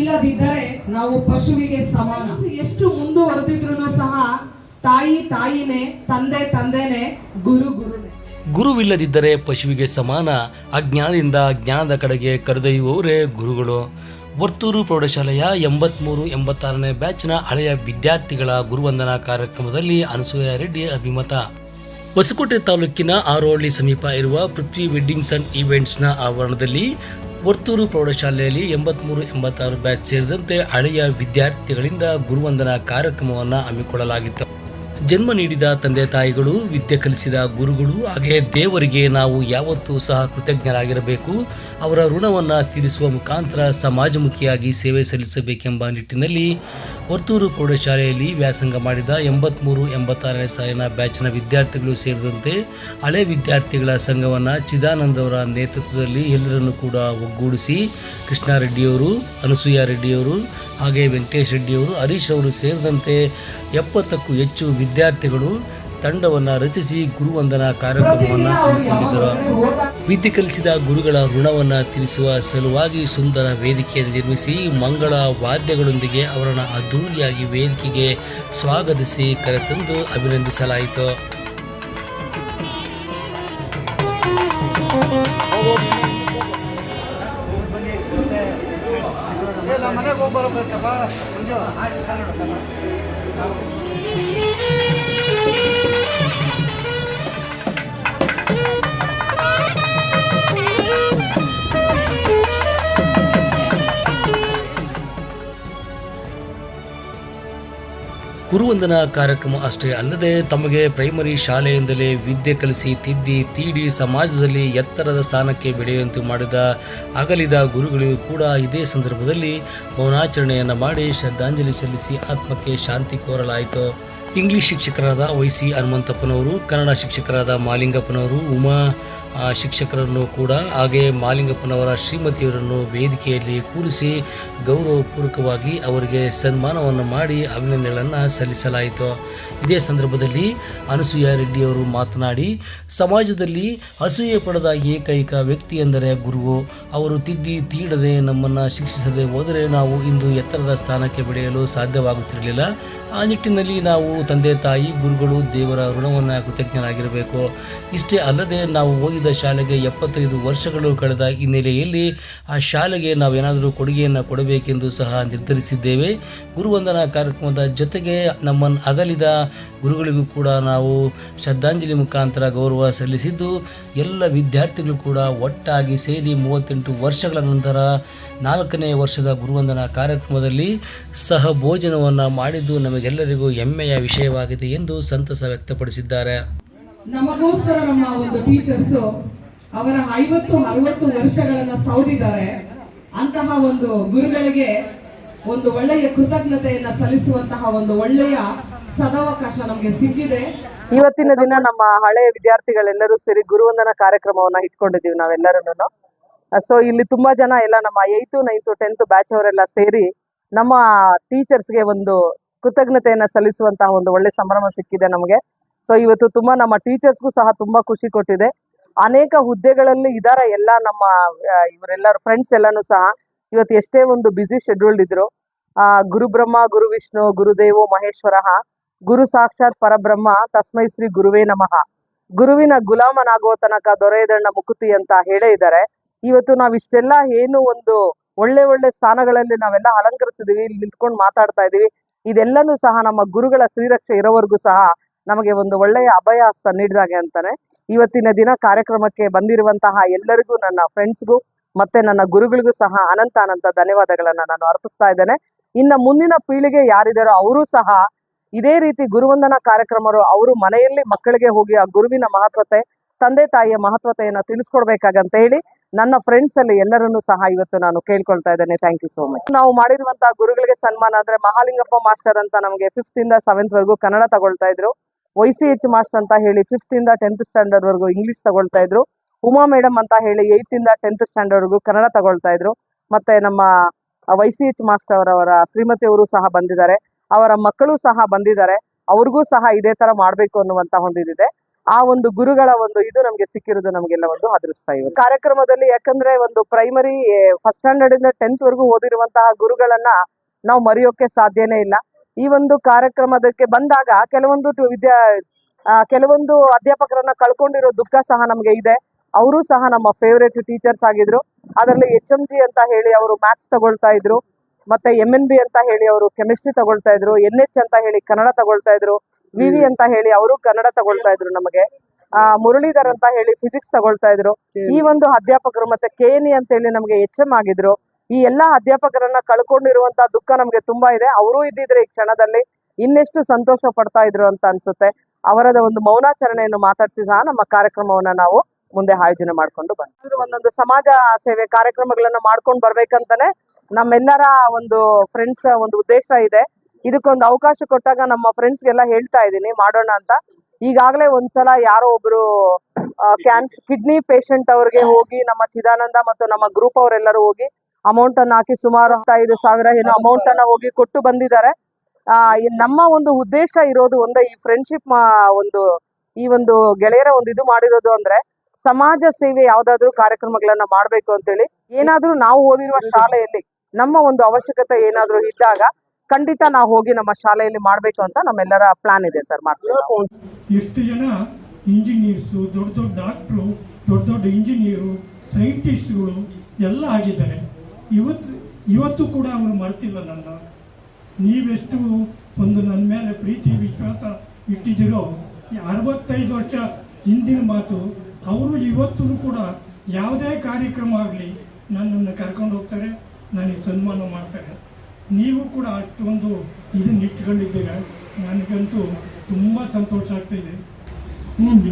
ಗುರುವಿಲ್ಲದಿದ್ದರೆ ನಾವು ಪಶುವಿಗೆ ಸಮಾನ. ಎಷ್ಟು ಮುಂದುವರೆದಿದ್ರು ಸಹ ತಾಯಿ ತಾಯಿನೇ ತಂದೆ ತಂದೆನೇ ಗುರು ಗುರುನೇ. ಗುರುವಿಲ್ಲದಿದ್ದರೆ ಪಶುವಿಗೆ ಸಮಾನ ಅಜ್ಞಾನದಿಂದ ಜ್ಞಾನದ ಕಡೆಗೆ ಕರೆದೊಯ್ಯುವವರೇ ಗುರುಗಳು. ವರ್ತೂರು ಪ್ರೌಢಶಾಲೆಯ ಎಂಬತ್ಮೂರು ಎಂಬತ್ತಾರನೇ ಬ್ಯಾಚ್ನ ಹಳೆಯ ವಿದ್ಯಾರ್ಥಿಗಳ ಗುರುವಂದನಾ ಕಾರ್ಯಕ್ರಮದಲ್ಲಿ ಅನಸೂಯ ರೆಡ್ಡಿ ಅಭಿಮತ. ಹೊಸಕೋಟೆ ತಾಲೂಕಿನ ಆರೋಹಳ್ಳಿ ಸಮೀಪ ಇರುವ ಪೃಥ್ವಿ ವೆಡ್ಡಿಂಗ್ಸ್ ಅಂಡ್ ಈವೆಂಟ್ಸ್ನ ಆವರಣದಲ್ಲಿ ವರ್ತೂರು ಪ್ರೌಢಶಾಲೆಯಲ್ಲಿ ಎಂಬತ್ಮೂರು, ಎಂಬತ್ತಾರು ಬ್ಯಾಚ್ ಸೇರಿದಂತೆ ಹಳೆಯ ವಿದ್ಯಾರ್ಥಿಗಳಿಂದ ಗುರುವಂದನಾ ಕಾರ್ಯಕ್ರಮವನ್ನು ಹಮ್ಮಿಕೊಳ್ಳಲಾಗಿತ್ತು. ಜನ್ಮ ನೀಡಿದ ತಂದೆ ತಾಯಿಗಳು, ವಿದ್ಯೆ ಕಲಿಸಿದ ಗುರುಗಳು ಹಾಗೆ ದೇವರಿಗೆ ನಾವು ಯಾವತ್ತೂ ಸಹ ಕೃತಜ್ಞರಾಗಿರಬೇಕು. ಅವರ ಋಣವನ್ನು ತೀರಿಸುವ ಮುಖಾಂತರ ಸಮಾಜಮುಖಿಯಾಗಿ ಸೇವೆ ಸಲ್ಲಿಸಬೇಕೆಂಬ ನಿಟ್ಟಿನಲ್ಲಿ ವರ್ತೂರು ಪ್ರೌಢಶಾಲೆಯಲ್ಲಿ ವ್ಯಾಸಂಗ ಮಾಡಿದ ಎಂಬತ್ಮೂರು, ಎಂಬತ್ತಾರನೇ ಸಾಲಿನ ಬ್ಯಾಚ್ನ ವಿದ್ಯಾರ್ಥಿಗಳು ಸೇರಿದಂತೆ ಹಳೆ ವಿದ್ಯಾರ್ಥಿಗಳ ಸಂಘವನ್ನು ಚಿದಾನಂದವರ ನೇತೃತ್ವದಲ್ಲಿ ಎಲ್ಲರನ್ನು ಕೂಡ ಒಗ್ಗೂಡಿಸಿ ಕೃಷ್ಣಾರೆಡ್ಡಿಯವರು, ಅನಸೂಯ ರೆಡ್ಡಿಯವರು ಹಾಗೆ ವೆಂಕಟೇಶ್ ರೆಡ್ಡಿಯವರು, ಹರೀಶ್ ಅವರು ಸೇರಿದಂತೆ ಎಪ್ಪತ್ತಕ್ಕೂ ಹೆಚ್ಚು ವಿದ್ಯಾರ್ಥಿಗಳು ತಂಡವನ್ನು ರಚಿಸಿ ಗುರುವಂದನಾ ಕಾರ್ಯಕ್ರಮವನ್ನು ಹಮ್ಮಿಕೊಂಡಿದ್ದರು. ವಿದ್ಯೆ ಕಲಿಸಿದ ಗುರುಗಳ ಋಣವನ್ನು ತಿಳಿಸುವ ಸಲುವಾಗಿ ಸುಂದರ ವೇದಿಕೆಯನ್ನು ನಿರ್ಮಿಸಿ ಮಂಗಳ ವಾದ್ಯಗಳೊಂದಿಗೆ ಅವರನ್ನು ಅದ್ದೂರಿಯಾಗಿ ವೇದಿಕೆಗೆ ಸ್ವಾಗತಿಸಿ ಕರೆತಂದು ಅಭಿನಂದಿಸಲಾಯಿತು. ಮನೆಗೆ ಗುರುವಂದನಾ ಕಾರ್ಯಕ್ರಮ ಅಷ್ಟೇ ಅಲ್ಲದೆ ತಮಗೆ ಪ್ರೈಮರಿ ಶಾಲೆಯಿಂದಲೇ ವಿದ್ಯೆ ಕಲಿಸಿ ತಿದ್ದಿ ತೀಡಿ ಸಮಾಜದಲ್ಲಿ ಎತ್ತರದ ಸ್ಥಾನಕ್ಕೆ ಬೆಳೆಯುವಂತೆ ಮಾಡಿದ ಅಗಲಿದ ಗುರುಗಳಿಗೂ ಕೂಡ ಇದೇ ಸಂದರ್ಭದಲ್ಲಿ ಮೌನಾಚರಣೆಯನ್ನು ಮಾಡಿ ಶ್ರದ್ಧಾಂಜಲಿ ಸಲ್ಲಿಸಿ ಆತ್ಮಕ್ಕೆ ಶಾಂತಿ ಕೋರಲಾಯಿತು. ಇಂಗ್ಲಿಷ್ ಶಿಕ್ಷಕರಾದ ವೈ ಸಿ ಹನುಮಂತಪ್ಪನವರು, ಕನ್ನಡ ಶಿಕ್ಷಕರಾದ ಮಾಲಿಂಗಪ್ಪನವರು, ಉಮಾ ಶಿಕ್ಷಕರನ್ನು ಕೂಡ ಹಾಗೆ ಮಾಲಿಂಗಪ್ಪನವರ ಶ್ರೀಮತಿಯವರನ್ನು ವೇದಿಕೆಯಲ್ಲಿ ಕೂರಿಸಿ ಗೌರವಪೂರ್ವಕವಾಗಿ ಅವರಿಗೆ ಸನ್ಮಾನವನ್ನು ಮಾಡಿ ಅಭಿನಂದನೆಗಳನ್ನು ಸಲ್ಲಿಸಲಾಯಿತು. ಇದೇ ಸಂದರ್ಭದಲ್ಲಿ ಅನಸೂಯ ರೆಡ್ಡಿಯವರು ಮಾತನಾಡಿ, ಸಮಾಜದಲ್ಲಿ ಅಸೂಯೆ ಪಡೆದ ಏಕೈಕ ವ್ಯಕ್ತಿ ಎಂದರೆ ಗುರುವು. ಅವರು ತಿದ್ದಿ ತೀಡದೆ ನಮ್ಮನ್ನು ಶಿಕ್ಷಿಸದೆ ಹೋದರೆ ನಾವು ಇಂದು ಎತ್ತರದ ಸ್ಥಾನಕ್ಕೆ ಬೆಳೆಯಲು ಸಾಧ್ಯವಾಗುತ್ತಿರಲಿಲ್ಲ. ಆ ನಿಟ್ಟಿನಲ್ಲಿ ನಾವು ತಂದೆ ತಾಯಿ, ಗುರುಗಳು ದೇವರ ಋಣವನ್ನು ಕೃತಜ್ಞರಾಗಿರಬೇಕು. ಇಷ್ಟೇ ಅಲ್ಲದೆ ನಾವು ಓದಿದ ಶಾಲೆಗೆ ಎಪ್ಪತ್ತೈದು ವರ್ಷಗಳು ಕಳೆದ ಹಿನ್ನೆಲೆಯಲ್ಲಿ ಆ ಶಾಲೆಗೆ ನಾವೇನಾದರೂ ಕೊಡುಗೆಯನ್ನು ಕೊಡಬೇಕೆಂದು ಸಹ ನಿರ್ಧರಿಸಿದ್ದೇವೆ. ಗುರುವಂದನಾ ಕಾರ್ಯಕ್ರಮದ ಜೊತೆಗೆ ನಮ್ಮನ್ನು ಅಗಲಿದ ಗುರುಗಳಿಗೂ ಕೂಡ ನಾವು ಶ್ರದ್ಧಾಂಜಲಿ ಮುಖಾಂತರ ಗೌರವ ಸಲ್ಲಿಸಿದ್ದು, ಎಲ್ಲ ವಿದ್ಯಾರ್ಥಿಗಳು ಕೂಡ ಒಟ್ಟಾಗಿ ಸೇರಿ ಮೂವತ್ತೆಂಟು ವರ್ಷಗಳ ನಂತರ ನಾಲ್ಕನೇ ವರ್ಷದ ಗುರುವಂದನಾ ಕಾರ್ಯಕ್ರಮದಲ್ಲಿ ಸಹ ಭೋಜನವನ್ನು ಮಾಡಿದ್ದು ನಮಗೆಲ್ಲರಿಗೂ ಹೆಮ್ಮೆಯ ವಿಷಯವಾಗಿದೆ ಎಂದು ಸಂತಸ ವ್ಯಕ್ತಪಡಿಸಿದ್ದಾರೆ. ನಮಗೋಸ್ಕರ ನಮ್ಮ ಒಂದು ಟೀಚರ್ಸ್ ಅವರ ಐವತ್ತು, ಅರವತ್ತು ವರ್ಷಗಳನ್ನ ಸೌದಿದ್ದಾರೆ. ಅಂತಹ ಒಂದು ಗುರುಗಳಿಗೆ ಒಂದು ಒಳ್ಳೆಯ ಕೃತಜ್ಞತೆಯನ್ನ ಸಲ್ಲಿಸುವಂತಹ ಒಂದು ಒಳ್ಳೆಯ ಸದಾವಕಾಶ ನಮಗೆ ಸಿಕ್ಕಿದೆ. ಇವತ್ತಿನ ದಿನ ನಮ್ಮ ಹಳೆಯ ವಿದ್ಯಾರ್ಥಿಗಳೆಲ್ಲರೂ ಸೇರಿ ಗುರುವಂದನ ಕಾರ್ಯಕ್ರಮವನ್ನ ಇಟ್ಕೊಂಡಿದೀವಿ ನಾವೆಲ್ಲರೂ ಸೊ ಇಲ್ಲಿ ತುಂಬಾ ಜನ ಎಲ್ಲ ನಮ್ಮ ಏಯ್ತು ನೈನ್ತು ಟೆಂತ್ ಬ್ಯಾಚ್ ಅವರೆಲ್ಲ ಸೇರಿ ನಮ್ಮ ಟೀಚರ್ಸ್ಗೆ ಒಂದು ಕೃತಜ್ಞತೆಯನ್ನ ಸಲ್ಲಿಸುವಂತಹ ಒಂದು ಒಳ್ಳೆ ಸಂಭ್ರಮ ಸಿಕ್ಕಿದೆ ನಮಗೆ. ಸೊ ಇವತ್ತು ತುಂಬಾ ನಮ್ಮ ಟೀಚರ್ಸ್ಗೂ ಸಹ ತುಂಬಾ ಖುಷಿ ಕೊಟ್ಟಿದೆ. ಅನೇಕ ಹುದ್ದೆಗಳಲ್ಲಿ ಇದಾರೆ ಎಲ್ಲ ನಮ್ಮ ಇವರೆಲ್ಲರ ಫ್ರೆಂಡ್ಸ್ ಎಲ್ಲಾನು ಸಹ. ಇವತ್ತು ಎಷ್ಟೇ ಒಂದು ಬ್ಯುಸಿ ಶೆಡ್ಯೂಲ್ಡ್ ಇದ್ರು ಗುರು ಬ್ರಹ್ಮ, ಗುರು ವಿಷ್ಣು ಗುರುದೇವೋ ಮಹೇಶ್ವರಃ, ಗುರು ಸಾಕ್ಷಾತ್ ಪರಬ್ರಹ್ಮ, ತಸ್ಮೈ ಶ್ರೀ ಗುರುವೇ ನಮಃ. ಗುರುವಿನ ಗುಲಾಮನಾಗುವ ತನಕ ದೊರೆಯದಣ್ಣ ಮುಕುತಿ ಅಂತ ಹೇಳೇ ಇದ್ದಾರೆ ಇವತ್ತು ನಾವ್ ಇಷ್ಟೆಲ್ಲ ಏನು ಒಂದು ಒಳ್ಳೆ ಒಳ್ಳೆ ಸ್ಥಾನಗಳಲ್ಲಿ ನಾವೆಲ್ಲ ಅಲಂಕರಿಸಿದೀವಿ, ಇಲ್ಲಿ ನಿಂತ್ಕೊಂಡು ಮಾತಾಡ್ತಾ ಇದೀವಿ. ಇದೆಲ್ಲನೂ ಸಹ ನಮ್ಮ ಗುರುಗಳ ಶ್ರೀರಕ್ಷೆ ಇರೋವರೆಗೂ ಸಹ ನಮಗೆ ಒಂದು ಒಳ್ಳೆಯ ಅಭಯ ಹಸ್ತ ನೀಡಿದಾಗೆ ಅಂತಾನೆ. ಇವತ್ತಿನ ದಿನ ಕಾರ್ಯಕ್ರಮಕ್ಕೆ ಬಂದಿರುವಂತಹ ಎಲ್ಲರಿಗೂ, ನನ್ನ ಫ್ರೆಂಡ್ಸ್ಗೂ ಮತ್ತೆ ನನ್ನ ಗುರುಗಳಿಗೂ ಸಹ ಅನಂತ ಅನಂತ ಧನ್ಯವಾದಗಳನ್ನ ನಾನು ಅರ್ಪಿಸ್ತಾ ಇದ್ದೇನೆ. ಇನ್ನ ಮುಂದಿನ ಪೀಳಿಗೆ ಯಾರಿದಾರೋ ಅವರು ಸಹ ಇದೇ ರೀತಿ ಗುರುವಂದನಾ ಕಾರ್ಯಕ್ರಮರು ಅವರು ಮನೆಯಲ್ಲಿ ಮಕ್ಕಳಿಗೆ ಹೋಗಿ ಆ ಗುರುವಿನ ಮಹತ್ವತೆ, ತಂದೆ ತಾಯಿಯ ಮಹತ್ವತೆಯನ್ನು ತಿಳಿಸ್ಕೊಡ್ಬೇಕಾಗಂತ ಹೇಳಿ ನನ್ನ ಫ್ರೆಂಡ್ಸ್ ಅಲ್ಲಿ ಎಲ್ಲರನ್ನೂ ಸಹ ಇವತ್ತು ನಾನು ಕೇಳ್ಕೊಳ್ತಾ ಇದ್ದೇನೆ. ಥ್ಯಾಂಕ್ ಯು ಸೋ ಮಚ್ ನಾವು ಮಾಡಿರುವಂತಹ ಗುರುಗಳಿಗೆ ಸನ್ಮಾನ ಅಂದ್ರೆ ಮಹಾಲಿಂಗಪ್ಪ ಮಾಸ್ಟರ್ ಅಂತ ನಮಗೆ ಫಿಫ್ತ್ ಇಂದ ಸೆವೆಂತ್ ವರೆಗೂ ಕನ್ನಡ ತಗೊಳ್ತಾ ಇದ್ರು. ವೈ ಸಿ ಎಚ್ ಮಾಸ್ಟರ್ ಅಂತ ಹೇಳಿ ಫಿಫ್ತಿಂದ ಟೆಂತ್ ಸ್ಟ್ಯಾಂಡರ್ಡ್ ವರೆಗೂ ಇಂಗ್ಲಿಷ್ ತಗೊಳ್ತಾ ಇದ್ರು. ಉಮಾ ಮೇಡಮ್ ಅಂತ ಹೇಳಿ ಏಯ್ತಿಂದ ಟೆಂತ್ ಸ್ಟ್ಯಾಂಡರ್ಡ್ ವರೆಗೂ ಕನ್ನಡ ತಗೊಳ್ತಾ ಇದ್ರು. ಮತ್ತೆ ನಮ್ಮ ವೈ ಸಿ ಎಚ್ ಮಾಸ್ಟರ್ ಅವರವರ ಶ್ರೀಮತಿ ಅವರು ಸಹ ಬಂದಿದ್ದಾರೆ. ಅವರ ಮಕ್ಕಳು ಸಹ ಬಂದಿದ್ದಾರೆ. ಅವ್ರಿಗೂ ಸಹ ಇದೇ ತರ ಮಾಡ್ಬೇಕು ಅನ್ನುವಂತ ಇದಿದೆ ಆ ಒಂದು ಗುರುಗಳ ಒಂದು ಇದು ನಮ್ಗೆ ಸಿಕ್ಕಿರೋದು ನಮಗೆಲ್ಲ ಒಂದು ಅದೃಷ್ಟ ಇವೆ ಕಾರ್ಯಕ್ರಮದಲ್ಲಿ ಯಾಕಂದ್ರೆ ಒಂದು ಪ್ರೈಮರಿ ಫಸ್ಟ್ ಸ್ಟ್ಯಾಂಡರ್ಡ್ ಇಂದ ಟೆಂತ್ ವರೆಗೂ ಓದಿರುವಂತಹ ಗುರುಗಳನ್ನ ನಾವು ಮರೆಯೋಕೆ ಸಾಧ್ಯನೇ ಇಲ್ಲ. ಈ ಒಂದು ಕಾರ್ಯಕ್ರಮದಕ್ಕೆ ಬಂದಾಗ ಕೆಲವೊಂದು ವಿದ್ಯಾ ಕೆಲವೊಂದು ಅಧ್ಯಾಪಕರನ್ನ ಕಳ್ಕೊಂಡಿರೋ ದುಃಖ ಸಹ ನಮಗೆ ಇದೆ. ಅವರು ಸಹ ನಮ್ಮ ಫೇವರೇಟ್ ಟೀಚರ್ಸ್ ಆಗಿದ್ರು. ಅದರಲ್ಲಿ ಎಚ್ ಎಂ ಜಿ ಅಂತ ಹೇಳಿ ಅವರು ಮ್ಯಾಥ್ಸ್ ತಗೊಳ್ತಾ ಇದ್ರು. ಮತ್ತೆ ಎಂ ಎನ್ ಬಿ ಅಂತ ಹೇಳಿ ಅವರು ಕೆಮಿಸ್ಟ್ರಿ ತಗೊಳ್ತಾ ಇದ್ರು. ಎನ್ ಎಚ್ ಅಂತ ಹೇಳಿ ಕನ್ನಡ ತಗೊಳ್ತಾ ಇದ್ರು. ವಿ ವಿ ಅಂತ ಹೇಳಿ ಅವರು ಕನ್ನಡ ತಗೊಳ್ತಾ ಇದ್ರು ನಮಗೆ. ಆ ಮುರಳೀಧರ್ ಅಂತ ಹೇಳಿ ಫಿಸಿಕ್ಸ್ ತಗೊಳ್ತಾ ಇದ್ರು. ಈ ಒಂದು ಅಧ್ಯಾಪಕರು ಮತ್ತೆ ಕೆ ಎನ್ ಅಂತ ಹೇಳಿ ನಮಗೆ ಎಚ್ ಎಂ ಆಗಿದ್ರು. ಈ ಎಲ್ಲಾ ಅಧ್ಯಾಪಕರನ್ನ ಕಳ್ಕೊಂಡಿರುವಂತ ದುಃಖ ನಮ್ಗೆ ತುಂಬಾ ಇದೆ. ಅವರು ಇದ್ದಿದ್ರೆ ಈ ಕ್ಷಣದಲ್ಲಿ ಇನ್ನೆಷ್ಟು ಸಂತೋಷ ಪಡ್ತಾ ಇದ್ರು ಅಂತ ಅನ್ಸುತ್ತೆ. ಅವರದ ಒಂದು ಮೌನಾಚರಣೆಯನ್ನು ಮಾತಾಡಿಸಿ ಸಹ ನಮ್ಮ ಕಾರ್ಯಕ್ರಮವನ್ನ ನಾವು ಮುಂದೆ ಆಯೋಜನೆ ಮಾಡ್ಕೊಂಡು ಬಂದ್ರು ಒಂದೊಂದು ಸಮಾಜ ಸೇವೆ ಕಾರ್ಯಕ್ರಮಗಳನ್ನ ಮಾಡ್ಕೊಂಡು ಬರ್ಬೇಕಂತಾನೆ ನಮ್ಮೆಲ್ಲರ ಒಂದು ಫ್ರೆಂಡ್ಸ್ ಒಂದು ಉದ್ದೇಶ ಇದೆ. ಇದಕ್ಕೊಂದು ಅವಕಾಶ ಕೊಟ್ಟಾಗ ನಮ್ಮ ಫ್ರೆಂಡ್ಸ್ಗೆಲ್ಲ ಹೇಳ್ತಾ ಇದ್ದೀನಿ, ಮಾಡೋಣ ಅಂತ. ಈಗಾಗಲೇ ಒಂದ್ಸಲ ಯಾರೋ ಒಬ್ರು ಕ್ಯಾನ್ಸ್, ಕಿಡ್ನಿ ಪೇಷಂಟ್ ಅವ್ರಿಗೆ ಹೋಗಿ ನಮ್ಮ ಚಿದಾನಂದ ಮತ್ತು ನಮ್ಮ ಗ್ರೂಪ್ ಅವರೆಲ್ಲರೂ ಹೋಗಿ ಅಮೌಂಟ್ ಅನ್ನು ಹಾಕಿ ಸುಮಾರು ಐದು ಸಾವಿರ ಏನೋ ಅಮೌಂಟ್ ಅನ್ನ ಹೋಗಿ ಕೊಟ್ಟು ಬಂದಿದ್ದಾರೆ. ನಮ್ಮ ಒಂದು ಉದ್ದೇಶ ಇರೋದು ಒಂದೇ ಈ ಫ್ರೆಂಡ್ಶಿಪ್ ಒಂದು, ಈ ಒಂದು ಗೆಳೆಯರ ಒಂದು ಇದು ಮಾಡಿರೋದು ಅಂದ್ರೆ ಸಮಾಜ ಸೇವೆ ಯಾವ್ದಾದ್ರು ಕಾರ್ಯಕ್ರಮಗಳನ್ನ ಮಾಡ್ಬೇಕು ಅಂತೇಳಿ. ಏನಾದ್ರೂ ನಾವು ಓದಿರುವ ಶಾಲೆಯಲ್ಲಿ ನಮ್ಮ ಒಂದು ಅವಶ್ಯಕತೆ ಏನಾದ್ರೂ ಇದ್ದಾಗ ಖಂಡಿತ ನಾವು ಹೋಗಿ ನಮ್ಮ ಶಾಲೆಯಲ್ಲಿ ಮಾಡ್ಬೇಕು ಅಂತ ನಮ್ಮೆಲ್ಲರ ಪ್ಲಾನ್ ಇದೆ ಸರ್ ಮಾಡ್ತೀವಿ. ಎಷ್ಟು ಜನ ಇಂಜಿನಿಯರ್ಸ್ ದೊಡ್ಡ ದೊಡ್ಡ ಡಾಕ್ಟ್ರು ದೊಡ್ಡ ದೊಡ್ಡ ಇಂಜಿನಿಯರು ಸೈಂಟಿಸ್ಟ್ಗಳು ಎಲ್ಲ ಆಗಿದ್ದಾರೆ. ಇವತ್ತು ಇವತ್ತು ಕೂಡ ಅವರು ಮರ್ತಿಲ್ಲ ನನ್ನ. ನೀವೆಷ್ಟು ಒಂದು ನನ್ನ ಮೇಲೆ ಪ್ರೀತಿ, ವಿಶ್ವಾಸ ಇಟ್ಟಿದ್ದೀರೋ ಅರವತ್ತೈದು ವರ್ಷ ಹಿಂದಿನ ಮಾತು, ಅವರು ಇವತ್ತೂ ಕೂಡ ಯಾವುದೇ ಕಾರ್ಯಕ್ರಮ ಆಗಲಿ ನನ್ನನ್ನು ಕರ್ಕೊಂಡು ಹೋಗ್ತಾರೆ, ನನಗೆ ಸನ್ಮಾನ ಮಾಡ್ತಾರೆ. ನೀವು ಕೂಡ ಅಷ್ಟೊಂದು ಇದನ್ನ ಇಟ್ಕೊಂಡಿದ್ದೀರ? ನನಗಂತೂ ತುಂಬ ಸಂತೋಷ ಆಗ್ತಾಯಿದೆ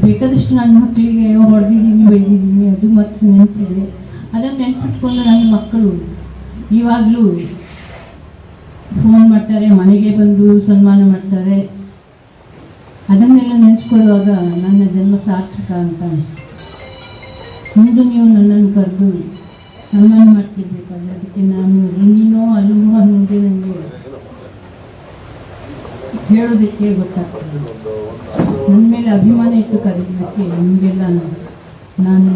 ಬೇಕಾದಷ್ಟು ನನ್ನ ಮಕ್ಕಳಿಗೆ ಹೊಡೆದಿದ್ದೀನಿ, ಬೈದಿದ್ದೀನಿ, ಅದು ಮಾತ್ರ ನೆನಪಿದೆ. ಅದನ್ನು ನೆನ್ಪಿಟ್ಕೊಂಡು ನನ್ನ ಮಕ್ಕಳು ಇವಾಗಲೂ ಫೋನ್ ಮಾಡ್ತಾರೆ, ಮನೆಗೆ ಬಂದು ಸನ್ಮಾನ ಮಾಡ್ತಾರೆ. ಅದನ್ನೆಲ್ಲ ನೆನೆಸ್ಕೊಳ್ಳುವಾಗ ನನ್ನ ಜನ್ಮ ಸಾರ್ಥಕ ಅಂತ ಅನಿಸ್ತು ಮುಂದೆ ನೀವು ನನ್ನನ್ನು ಕರೆದು ಸನ್ಮಾನ ಮಾಡ್ತಿರ್ಬೇಕಾದ್ರೆ ಅದಕ್ಕೆ ನಾನು ಹೆಂಗಿನೋ ಅಲ್ವೋ ಅನ್ನೋದೇ ನನಗೆ ಹೇಳೋದಕ್ಕೆ ಗೊತ್ತಾಗ್ತದೆ. ನನ್ನ ಮೇಲೆ ಅಭಿಮಾನ ಇಟ್ಟು ಕರೆದಿದ್ದಕ್ಕೆ ನಿಮಗೆಲ್ಲ ನಾನು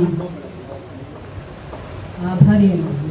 ആഭാരിയാണ്